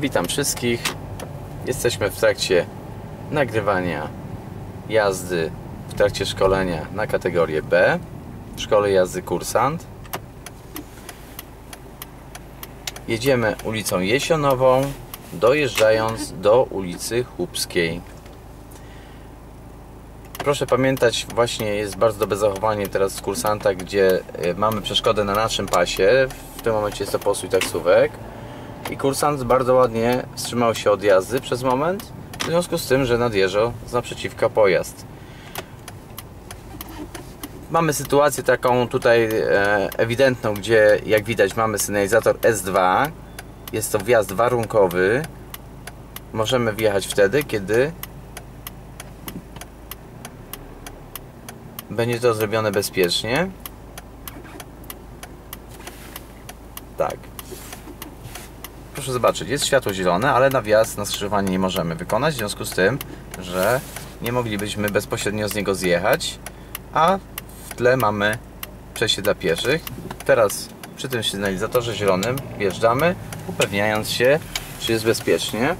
Witam wszystkich. Jesteśmy w trakcie nagrywania jazdy w trakcie szkolenia na kategorię B w szkole jazdy kursant. Jedziemy ulicą Jesionową, dojeżdżając do ulicy Chłupskiej. Proszę pamiętać, właśnie jest bardzo dobre zachowanie teraz kursanta, gdzie e, mamy przeszkodę na naszym pasie. W tym momencie jest to postój taksówek. I kursant bardzo ładnie wstrzymał się od jazdy przez moment, w związku z tym, że nadjeżdżał z naprzeciwka pojazd. Mamy sytuację taką tutaj e, ewidentną, gdzie jak widać mamy sygnalizator S2. Jest to wjazd warunkowy. Możemy wjechać wtedy, kiedy będzie to zrobione bezpiecznie. Tak. Proszę zobaczyć, jest światło zielone, ale na wjazd na skrzyżowanie nie możemy wykonać, w związku z tym, że nie moglibyśmy bezpośrednio z niego zjechać, a w tle mamy przejście dla pieszych. Teraz przy tym sygnalizatorze zielonym wjeżdżamy, upewniając się, czy jest bezpiecznie.